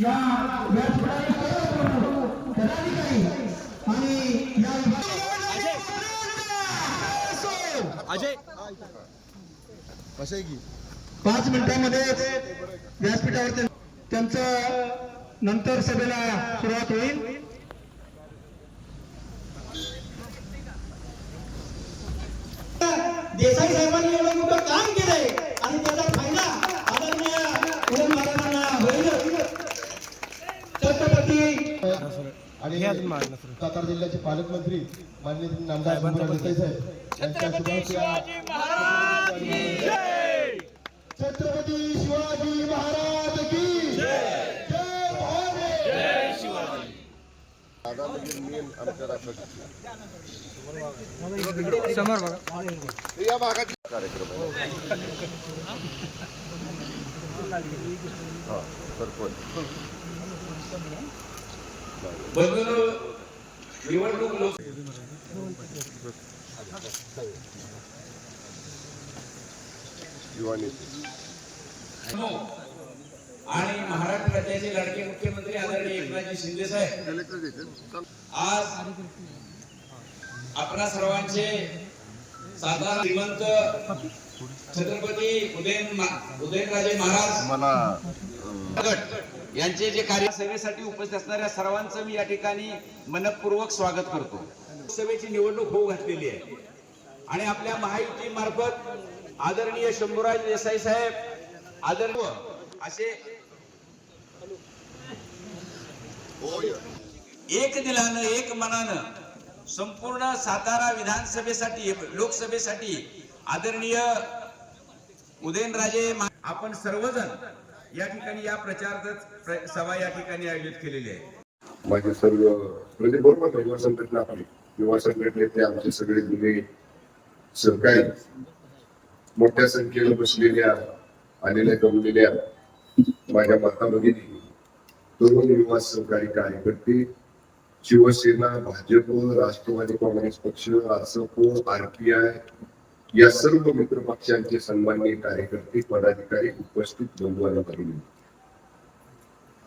या व्यासपीठावर पदाधिकारी आणि या अजय. पाच मिनिटांमध्ये व्यासपीठावर त्यां- त्यांचं नंतर सभेला सुरुवात होईल. देसाई साहेबांनी एवढं मोठं काम केलंय आणि त्याचा फायदा आदरणीय उदयन महाराजांना होईल छत्रपती आणि सातारा जिल्ह्याचे पालकमंत्री माननीय नामदार देसाई साहेब यांच्या छत्रपती शिवाजी महाराज की जय! भवानी समोर बघा. आणि महाराष्ट्र राज्याचे लाडके मुख्यमंत्री आदरणीय एकनाथजी शिंदे साहेब. आज आपणा सर्वांचे साधारण श्रीमंत छत्रपती उदयन उदयनराजे महाराज. मला यांचे जे कार्य सभेसाठी उपस्थित असणाऱ्या सर्वांचं मी या ठिकाणी मनपूर्वक स्वागत करतो. सभेची निवडणूक होऊ घातलेली आहे. आणि आपल्या महायुती मार्फत आदरणीय शंभूराज देसाई साहेब आदरणीय हो, असे एक दिलानं एक मनानं संपूर्ण सातारा विधानसभेसाठी लोकसभेसाठी आदरणीय उदयनराजे आपण सर्वजण या ठिकाणी या प्रचारच सभा या ठिकाणी आयोजित केलेली आहे. माझे सर्व प्रदीप बरोबर युवा संघटना आपली. युवा संघटनेतले आमचे सगळे जुने सहकारी. मोठ्या संख्येने बसलेल्या आलेल्या गमलेल्या माझ्या माता भगिनी तरुण युवा सहकारी कार्यकर्ते शिवसेना भाजप राष्ट्रवादी काँग्रेस पक्ष असप आरपीआय या सर्व मित्र पक्षांचे कार्यकर्ते पदाधिकारी उपस्थित बंधू करून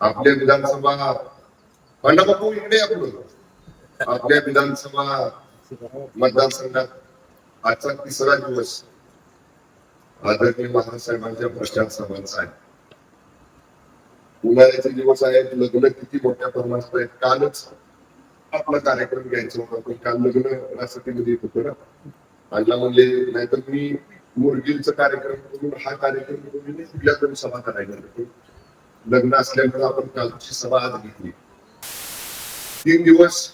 आपल्या विधानसभा पांडापापू इकडे या आपल्या विधानसभा मतदारसंघात आजचा तिसरा दिवस आदरणीय महासाहेबांच्या प्रचार सभांचा आहे. उन्हाळ्याचे दिवस आहेत लग्न किती मोठ्या प्रमाणात आहेत कालच आपला कार्यक्रम घ्यायचा होता पण काल लग्न राष्ट्रपतीमध्ये येत होतो ना. अण्णा म्हणले नाहीतर मी मुरगीलचा कार्यक्रम करून हा कार्यक्रम करून मी कुठल्या तरी सभा करायला लग्न असल्यामुळे आपण कालची सभा आज घेतली. तीन दिवस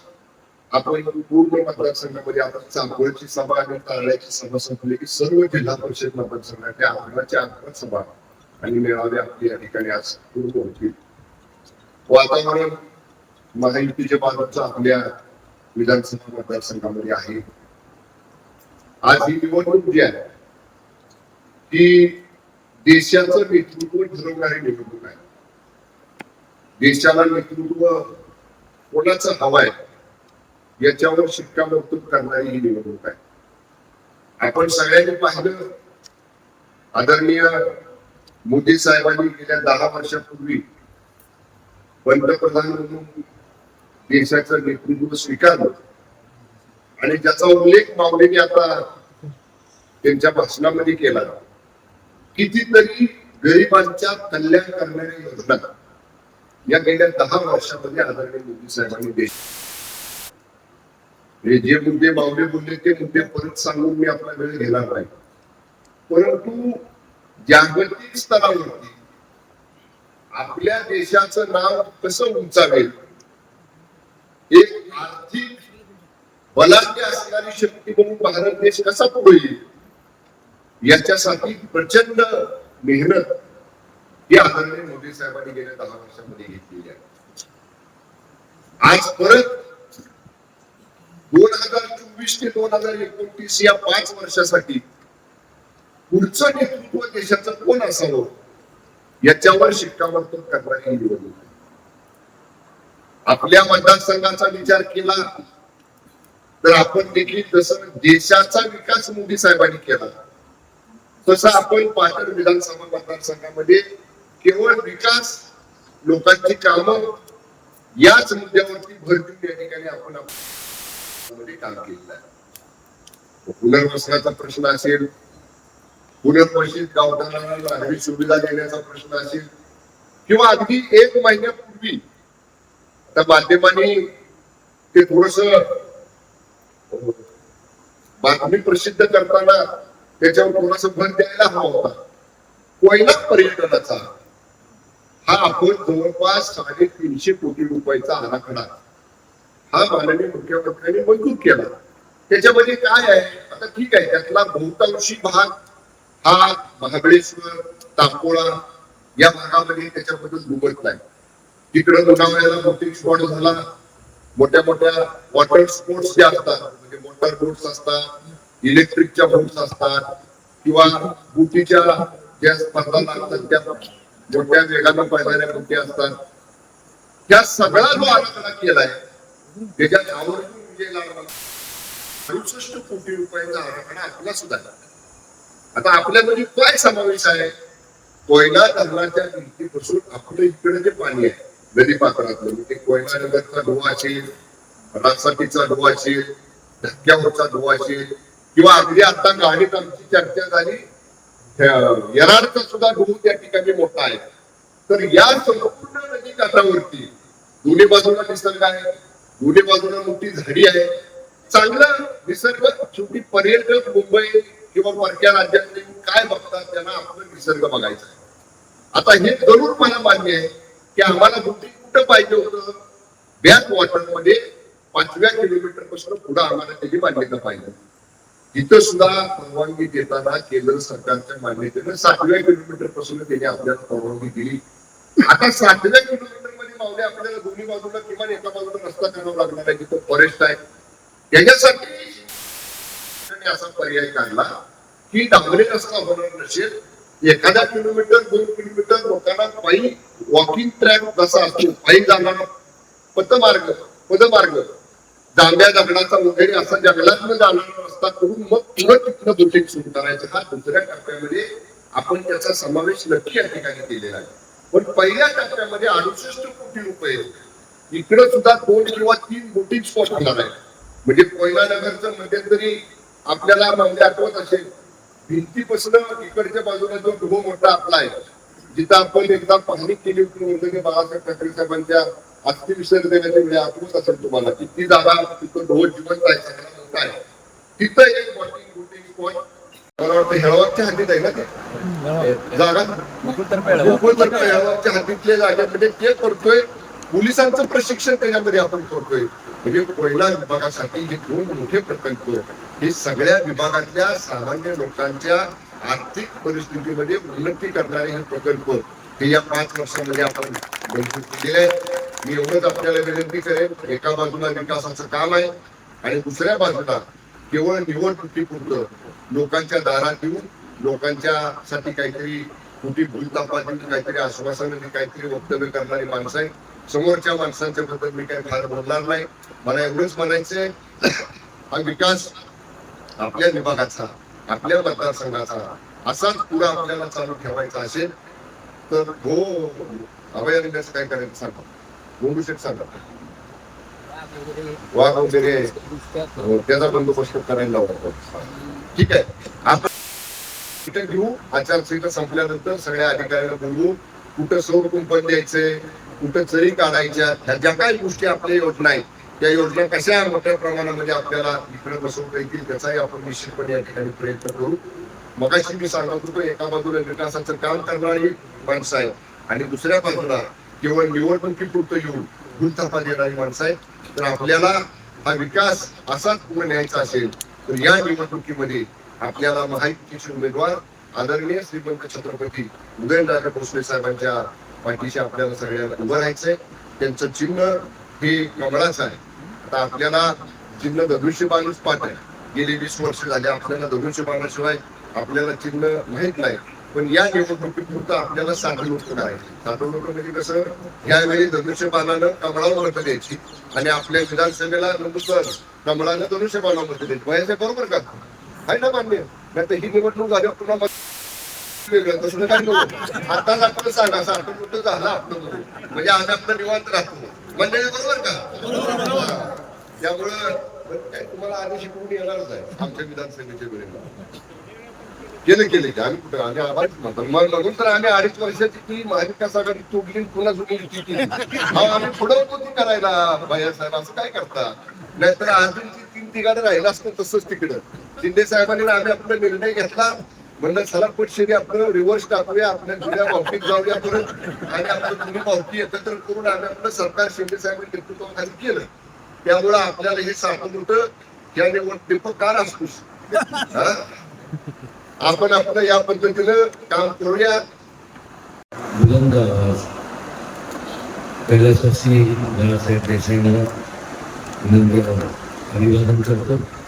आपण पूर्ण मतदारसंघामध्ये आपण चांगोळची सभा आणि तारळ्याची सभा संपली की सर्व जिल्हा परिषद मतदारसंघाच्या अकराच्या अकरा सभा आणि मेळावे आपली या ठिकाणी आज पूर्ण होतील. वातावरण महायुतीच्या बाजूचं आपल्या विधानसभा मतदारसंघामध्ये आहे. आज ही निवडणूक जी आहे ती देशाचं नेतृत्व ठरवणारी निवडणूक आहे. देशाला नेतृत्व कोणाचं हवं आहे याच्यावर शिक्कामोर्तब करणारी ही निवडणूक आहे. आपण सगळ्यांनी पाहिलं आदरणीय मोदी साहेबांनी गेल्या दहा वर्षापूर्वी पंतप्रधान म्हणून देशाचं नेतृत्व स्वीकारलं. आणि ज्याचा उल्लेख माऊलीने आता त्यांच्या भाषणामध्ये केला कितीतरी गरिबांच्या कल्याण करणाऱ्या योजना या गेल्या दहा वर्षामध्ये आदरणीय मोदी साहेबांनी देश हे जे मुद्दे माऊले बोलले ते मुद्दे परत सांगून मी आपला वेळ घेणार नाही. परंतु जागतिक स्तरावरती आपल्या देशाचं नाव कसं उंचावेल? एक आर्थिक बलाढ्य असणारी शक्ती म्हणून भारत देश कसा पुढे येईल? याच्यासाठी प्रचंड मेहनत ही आदरणीय मोदी साहेबांनी गेल्या दहा वर्षामध्ये घेतलेली आहे. आज परत दोन हजार चोवीस ते दोन हजार एकोणतीस या पाच वर्षासाठी पुढचं नेतृत्व देशाचं कोण असावं याच्यावर शिक्कामोर्तब करणारी निवडणूक आपल्या मतदारसंघाचा विचार केला तर आपण देखील जसं देशाचा विकास मोदी साहेबांनी केला तसं आपण पाटण विधानसभा मतदारसंघामध्ये केवळ विकास लोकांची कामं याच मुद्द्यावरती भर देऊन या ठिकाणी आपण काम केलेलं आहे. पुनर्वसनाचा प्रश्न असेल पुनर्वसित गावदारांना नागरिक सुविधा देण्याचा प्रश्न असेल किंवा अगदी एक महिन्यापूर्वी त्या माध्यमांनी ते थोडस बातमी प्रसिद्ध करताना त्याच्यावर कोणाचा भर द्यायला हवा होता. कोयना पर्यटनाचा हा आपण जवळपास साडेतीनशे कोटी रुपयाचा आराखडा हा माननीय मुख्यमंत्र्यांनी मंजूर केला. त्याच्यामध्ये काय आहे? आता ठीक आहे त्यातला बहुतांशी भाग हा महाबळेश्वर टाकोळा या भागामध्ये त्याच्याबद्दल डुबत नाही. तिकडं लोणावळ्याला बहुतेक स्पॉट झाला. मोठ्या मोठ्या वॉटर स्पोर्ट्स जे असतात म्हणजे मोटर बोट्स असतात इलेक्ट्रिकच्या बोट्स असतात किंवा बुटीच्या ज्या स्पर्धा लागतात त्या मोठ्या वेगानं पळणाऱ्या बुटी असतात. त्या सगळा जो आराखडा केलाय त्याच्यात आवर्जून विजय लागला अडुसष्ट कोटी रुपयाचा आराखडा आपला सुद्धा आता आपल्यामध्ये काय समावेश आहे? कोयना धरणाच्या भिंतीपासून आपलं इकडे जे पाणी आहे नदी पात्रातलं म्हणजे कोयना नगरचा धुवा असेल रासाटीचा धुवा असेल धक्क्यावरचा धुवा असेल किंवा अगदी आता गाडीत आमची चर्चा झाली येणारचा सुद्धा धुवू त्या ठिकाणी मोठा आहे. तर या संपूर्ण नदी काठावरती दोन्ही बाजूला निसर्ग आहे दोन्ही बाजूला मोठी झाडी आहे. चांगला निसर्ग शेवटी पर्यटक मुंबई किंवा परक्या राज्यातले काय बघतात त्यांना आपलं निसर्ग बघायचा आहे. आता हे जरूर मला मान्य आहे की आम्हाला बोटिंग कुठं पाहिजे होतं? बॅक वॉटरमध्ये पाचव्या किलोमीटरपासून पुढे आम्हाला त्याची मान्यता पाहिजे. तिथं सुद्धा परवानगी देताना केंद्र सरकारच्या मान्यतेनं सातव्या किलोमीटरपासून त्यांनी आपल्याला परवानगी दिली. आता सातव्या किलोमीटरमध्ये मावले आपल्याला दोन्ही बाजूला किमान एका बाजूला रस्ता करावा लागणार आहे तिथं फॉरेस्ट आहे. त्याच्यासाठी त्यांनी असा पर्याय काढला की डांबरी रस्ता होणार नसेल एखादा किलोमीटर दोन किलोमीटर लोकांना पायी वॉकिंग ट्रॅक कसा असतो पायी जाणारा पथमार्ग पदमार्ग. जांभ्या दगडाचा वगैरे असा जंगलातनं जाणारा रस्ता करून मग पुढं तिथनं बोटिंग सुरू करायचं. हा दुसऱ्या टप्प्यामध्ये आपण त्याचा समावेश नक्की या ठिकाणी केलेला आहे. पण पहिल्या टप्प्यामध्ये अडुसष्ट कोटी रुपये इकडे सुद्धा दोन किंवा तीन बोटिंग स्पॉट होणार आहे. म्हणजे कोयना नगरचं मध्यंतरी आपल्याला म्हणजे आठवत असेल भिंतीपासून इकडच्या बाजूला जो ढो मोठा आपला आहे जिथं आपण एकदा पाहणी केली होती वर्धनी बाळासाहेब ठाकरे साहेबांच्या अस्थि विसर्जनाच्या वेळी आठवत असेल तुम्हाला. की ती जागा तिथं ढो जिवंत आहे सगळा मोठा आहे. तिथं एक बोटिंग मला वाटतं हेळवाच्या हद्दीत आहे ना ते? जागा? हेळवाच्या हद्दीतल्या जागेमध्ये ते करतोय. पोलिसांचं प्रशिक्षण त्याच्यामध्ये आपण करतोय म्हणजे कोयना विभागासाठी हे दोन मोठे प्रकल्प हे सगळ्या विभागातल्या सामान्य लोकांच्या आर्थिक परिस्थितीमध्ये उन्नती करणारे हे प्रकल्प हे या पाच वर्षामध्ये आपण मंजूर केले आहेत मी एवढंच आपल्याला विनंती करेन एका बाजूला विकासाचं काम आहे आणि दुसऱ्या बाजूला केवळ निवडणुकीपुरतं लोकांच्या दारात येऊन लोकांच्या साठी काहीतरी कुठे भूलतापा देऊन काहीतरी आश्वासन काहीतरी वक्तव्य करणारी माणसं आहे समोरच्या माणसांच्या बद्दल मी काही फार बोलणार नाही. मला एवढंच म्हणायचंय हा विकास आपल्या विभागाचा आपल्या मतदारसंघाचा असाच पुढं आपल्याला चालू ठेवायचा असेल तर हो अभयारण्याचं काय करायचं सांगा. बोलू शेठ सांगा. वाघ वगैरे. हो, त्याचा बंदोबस्त करायला लावतो ठीक आहे. आपण तिथे घेऊ आचारसंहिता संपल्यानंतर सगळ्या अधिकाऱ्यांना बोलवू कुठं सौर कुंपण द्यायचे कुठं चरी काढायच्या ह्या ज्या काही गोष्टी आपल्या योजना आहेत त्या योजना कशा मोठ्या प्रमाणामध्ये आपल्याला इकडे बसवता येतील त्याचाही आपण निश्चितपणे या ठिकाणी प्रयत्न करू. मगाशी मी सांगत होतो एका बाजूला विकासाचं काम करणारी माणसं आहे आणि दुसऱ्या बाजूला केवळ निवडणुकीपुरतं येऊन गुलथापा देणारी माणसं आहे तर आपल्याला हा विकास असाच पुढे न्यायचा असेल तर या निवडणुकीमध्ये आपल्याला महायुतीचे उमेदवार आदरणीय श्रीपंत छत्रपती उदयनराजे भोसले साहेबांच्या पाठीशी आपल्याला सगळ्यांना उभं राहायचंय. त्यांचं चिन्ह हे कमळाच आहे. आता आपल्याला चिन्ह धनुष्यबाणच पाठ आहे. गेली वीस वर्ष झाली आपल्याला धनुष्यबाणाशिवाय आपल्याला चिन्ह माहीत नाही. पण या निवडणुकीपुरतं आपल्याला साठवणूक करायची लोक म्हणजे कसं? यावेळी धनुष्यबाणानं कमळावर मत द्यायची आणि आपल्या विधानसभेला नंतर कमळानं धनुष्यबाणा मत द्यायची. वयाचे बरोबर का? आहे ना मान्य? नाही तर ही निवडणूक झाल्यावर पुन्हा वेगळं. तसं काय नको. आता आपण सांगा सारखं कुठं झालं आपलं म्हणजे आज आपलं निवांत राहतो. मंडळी बरोबर का? त्यामुळं तुम्हाला आधी शिकवून येणारच आहे. आमच्या विधानसभेच्या वेळेला. केलं केले. की आम्ही कुठं आम्ही आभारीच म्हणतो मग म्हणून तर आम्ही अडीच वर्षाची ती महाविकास आघाडी तोडली पुन्हा जुनी ती केली. हा आम्ही पुढं होतो ती करायला साहेब. असं काय करता? नाहीतर अजून ती तीन ठिकाणी राहिलं असतं तसंच तिकडं. शिंदे साहेबांनी आम्ही आपला निर्णय घेतला. म्हणलं चला पोटशेरी आपलं रिव्हर्स टाकूया. आपल्या जुन्या पावतीत जाऊया परत. आणि आपलं जुनी पावती एकत्र करून आम्ही आपलं सरकार शिंदे साहेबांनी नेतृत्वाखाली केलं. त्यामुळं आपल्याला हे सांगत होत. या निवडणूक कार असतोस हा? आपण आपलं या पद्धतीनं काम करूया. बुलंद आवाज. कैलासवासी बाळासाहेब देसाईंना विनंती अभिवादन करतो.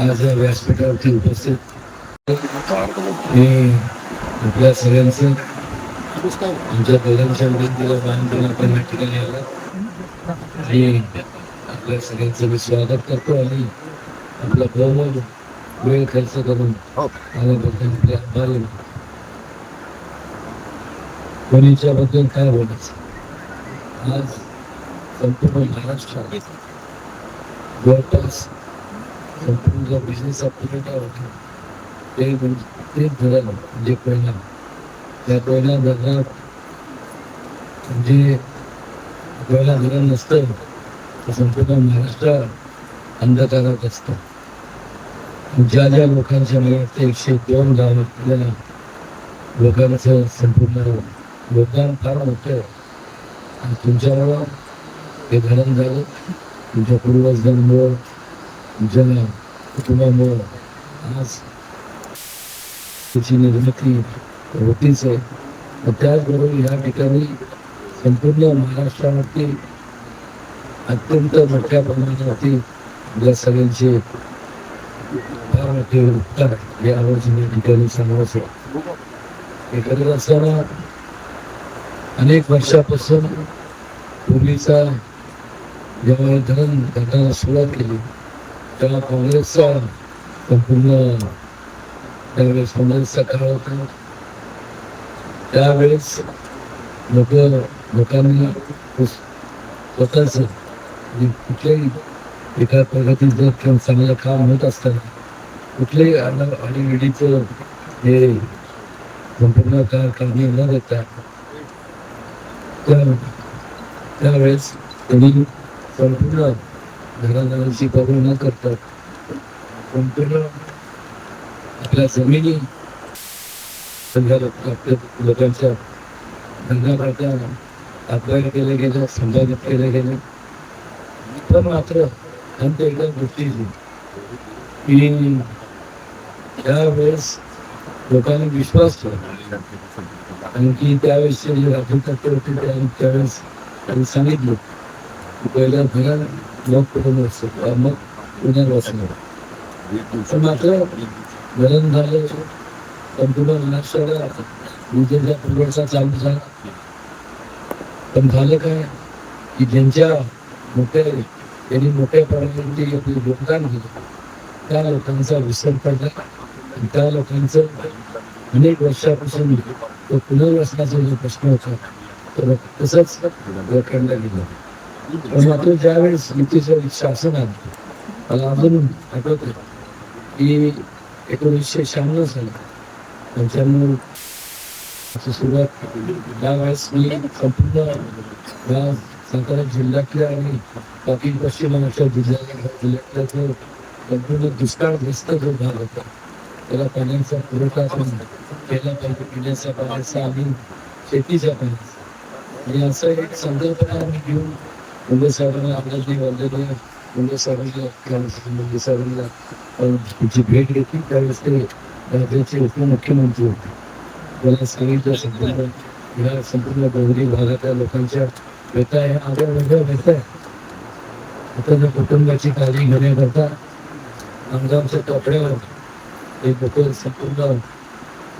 आज या व्यासपीठावरती उपस्थित मी आपल्या सगळ्यांचं आमच्या दोघांच्या विनंतीला मान देऊन आपण या ठिकाणी आला. आणि आपल्या सगळ्यांचं मी स्वागत करतो आणि आपला बहुमोल वेळ खर्च करून आल्याबद्दल आपले आभार कोणीच्या बद्दल काय बोलायचं? आज संपूर्ण महाराष्ट्रात जवळपास संपूर्ण जो बिझनेस पुरवठा होतो? ते म्हणजे तेच धरण म्हणजे कोयना त्या कोयना धरणात म्हणजे कोयना धरण नसतं. तर संपूर्ण महाराष्ट्र अंधकारात असतं. ज्या ज्या लोकांच्या मला वाटतं एकशे दोन गावातल्या लोकांचं संपूर्ण योगदान फार मोठं आहे. आणि तुमच्यामुळं हे धरण झालं तुमच्या पूर्वजांमुळं तुमच्या कुटुंबामुळं आज त्याची निर्मिती होतीच आहे. त्याचबरोबर या ठिकाणी संपूर्ण महाराष्ट्रावरती अत्यंत मोठ्या प्रमाणावरती आपल्या सगळ्यांचे फार मोठे उपकार यावर या ठिकाणी सांगायचं हे करत असताना अनेक वर्षापासून पूर्वीचा जेव्हा धरण घडण्याला सुरुवात केली त्याला काँग्रेसचा संपूर्ण त्यावेळेस काँग्रेसचा काळ होता त्यावेळेस लोक लोकांना स्वतःच कुठल्याही एका प्रगतीचं किंवा चांगलं काम होत असताना कुठल्याही अडीअडीचं हे संपूर्ण काळ काढणी न देता त्या त्यावेळेस त्यांनी संपूर्ण घरादारांची कबूल न करता संपूर्ण आपल्या जमिनी सगळ्या लोक आपल्या लोकांच्या धंद्याकरता अक्वायर केले गेले संपादित केले गेले. पण मात्र अंत एकदा गोष्टी की त्यावेळेस लोकांनी विश्वास ठेवला. आणखी त्यावेळेसचे जे राज्य होते त्यावेळेस त्यांनी सांगितलं की पहिलं धरण मग पुनर्वसन मग पुनर्वसन पण मात्र गरम झालं कम्प्युटर महाराष्ट्राला विजेचा पुरवठा चालू झाला. पण झालं काय? की ज्यांच्या मोठ्या त्यांनी मोठ्या प्रमाणावरती आपले योगदान दिलं. त्या लोकांचा विसर पडला. आणि त्या लोकांचं अनेक वर्षापासून तो पुनर्वसनाचा जो प्रश्न होता तो तसंच लोकांना गेला. पण मात्र ज्यावेळेस युतीचं शासनात मला अजून आठवत की एकोणीसशे शहाण्णव साली पंच्याण्णव अशी सुरुवात त्यावेळेस मी संपूर्ण या सातारा जिल्ह्यातल्या आणि बाकी पश्चिम महाराष्ट्र जिल्ह्यातल्या जिल्ह्यातल्या जो संपूर्ण दुष्काळग्रस्त जो भाग होता त्याला पाण्याचा पुरवठा आपण केला पाहिजे पिण्याच्या पाण्याचा आणि शेतीच्या पाण्याचा. आणि असं एक संकल्पना आम्ही घेऊन म्हणजे साहेबांना आपल्या जे वल्लेले म्हणजे साहेबांना म्हणजे साहेबांना अं, त्यांची भेट घेतली. त्यावेळेस ते राज्याचे उपमुख्यमंत्री होते. मला सांगितलं संपूर्ण या संपूर्ण डोंगरी भागातल्या लोकांच्या व्यथा ह्या आग्या वेगळ्या व्यथा आहे. आता त्या कुटुंबाची काळजी घेण्याकरता अंगामच्या कपड्यावर हे लोक संपूर्ण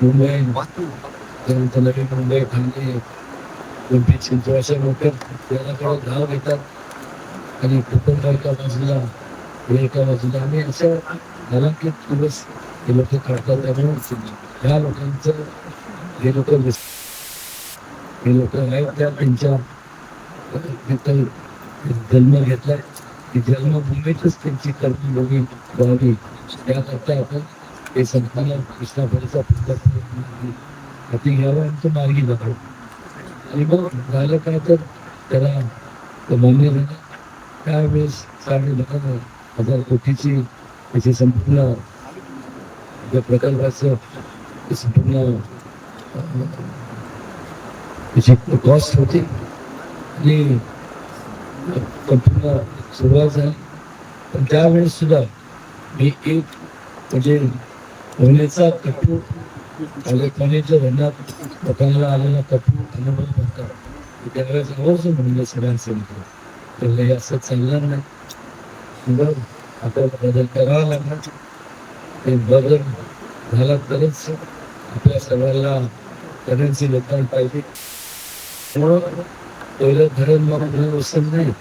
मुंबई त्यानंतर नवी मुंबई ठाणे पिंपरी चिंचवड अशा मोठ्या धाव घेतात आणि कुटुंब एका बाजूला हे एका बाजूला. आणि अशा घरातले दिवस हे लोक काढतात. त्यामुळे ह्या लोकांचं हे लोक हे लोक आहेत त्या त्यांच्या जन्म घेतलाय. की जन्मभूमीतच त्यांची कर्मभूमी व्हावी. त्याकरता आपण हे संपूर्ण कृष्णापुरीचा हाती घ्यावं आणि तो मार्गी जातो आणि मग झालं काय तर त्याला मान्य झालं. त्यावेळेस साडे दहा हजार कोटीची त्याची संपूर्ण त्या प्रकल्पाचं संपूर्ण त्याची कॉस्ट होती. आणि संपूर्ण सुरुवात झाली. पण त्यावेळेस सुद्धा मी एक म्हणजे पोहण्याचा कठोर पाण्याच्या रंगात लोकांना आलेला कटू अनुभव होता त्यावेळेस आवर्जून म्हणलं सगळ्यांचं तर हे असं चालणार नाही. बरं आपल्याला बदल करावा लागणार. ते बदल झाला तरच आपल्या सगळ्याला करन्सी लोकांना पाहिजे. त्यामुळं पहिलं धरण मग पुनर्वसन नाही.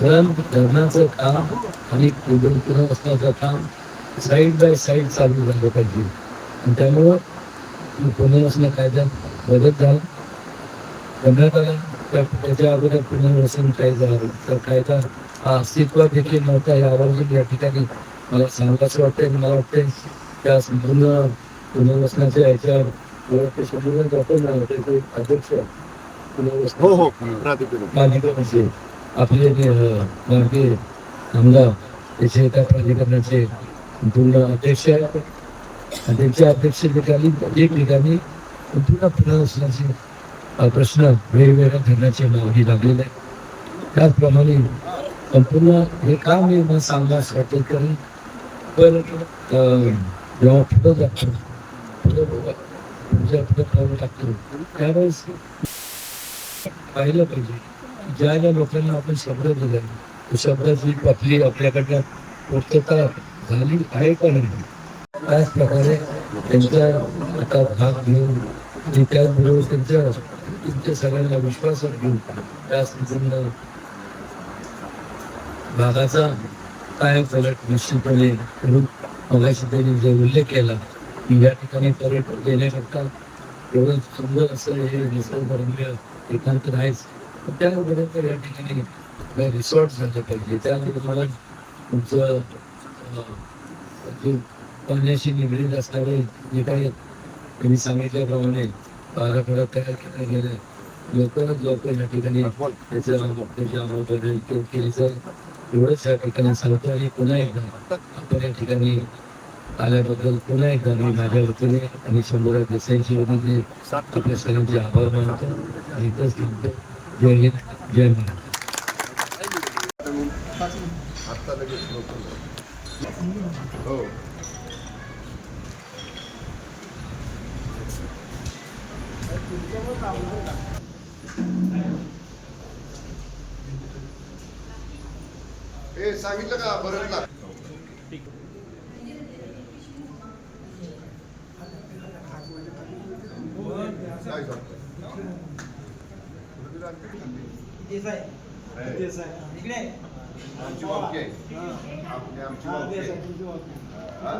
धरण धरणाचं काम आणि पुनर्वसनाचं काम साईड बाय साईड चालू झालं पाहिजे. त्यामुळं पुनर्वसन कायद्यात बदल झाला. करण्यात आला त्या त्याच्या अगोदर पुनर्वसन कायदा तर कायदा हा अस्तित्वात देखील नव्हता हे आवर्जून या ठिकाणी मला सांगायचं वाटतंय मला वाटतंय त्या संपूर्ण पुनर्वसनाच्या याच्यावर संपूर्ण अध्यक्ष हो हो प्राधिकरण. प्राधिकरणाचे आपले मार्गे आमदार त्याचे त्या प्राधिकरणाचे पूर्ण अध्यक्ष आहेत. त्यांच्या अध्यक्षतेखाली एक ठिकाणी पूर्ण पुनर्वसनाचे प्रश्न वेगवेगळ्या धरणाचे मार्गी लागलेले आहेत. त्याचप्रमाणे संपूर्ण हे काम मी मला सांगण्यास वाटेल कारण पण जेव्हा पुढं जातो पुढं पुढच्या पुढं टाकतो त्यावेळेस पाहिलं पाहिजे ज्या ज्या लोकांना आपण शब्द दिला शब्दाची आपली आपल्याकडनं पूर्तता झाली आहे का नाही त्याच प्रकारे त्यांचा आता भाग घेऊन त्याचबरोबर त्यांच्या तुमच्या सगळ्यांना विश्वासात घेऊन त्या संपूर्ण भागाचा काय फरक निश्चितपणे करून मगाशी त्यांनी जे उल्लेख केला, की या ठिकाणी पर्यटन देण्याकरता एवढं सुंदर असं हे निसर्गरम्य एकांत आहेच पण त्याबरोबर या ठिकाणी रिसॉर्ट झालं पाहिजे. त्यामध्ये मला तुमचं पाण्याशी निगडीत असणारे जे काही त्यांनी सांगितल्याप्रमाणे आराखडा तयार केला गेला लवकरात लवकर या ठिकाणी. त्याचं त्याच्या अंमलबजावणी केली जाईल एवढंच या ठिकाणी सांगतो आणि पुन्हा एकदा आपण या ठिकाणी आल्याबद्दल पुन्हा एकदा मी माझ्या वतीने आणि शंभर देसाईंची वतीने आपल्या सगळ्यांचे आभार मानतो. आणि इथंच सांगतो जय हिंद जय महाराज आता लगेच हो. ए सांगितलं का बरं ना काय सांगतो. इकडे आमची बावकी आहे. आमची बावकी आहे. हा?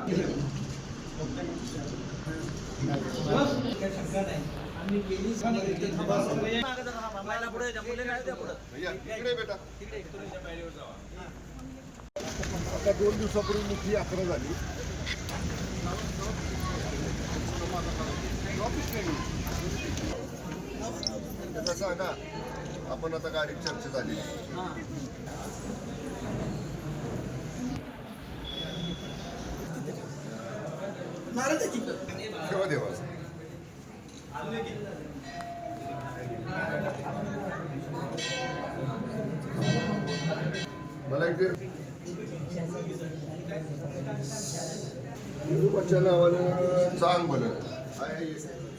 भैया, आता दोन दिवसापूर्वी मुठी यात्रा झाली. त्याचा सांगा आपण आता गाडी चर्चा झाली ठेवा देवा मला एक ते- विरोबाच्या नावानं चांग बनत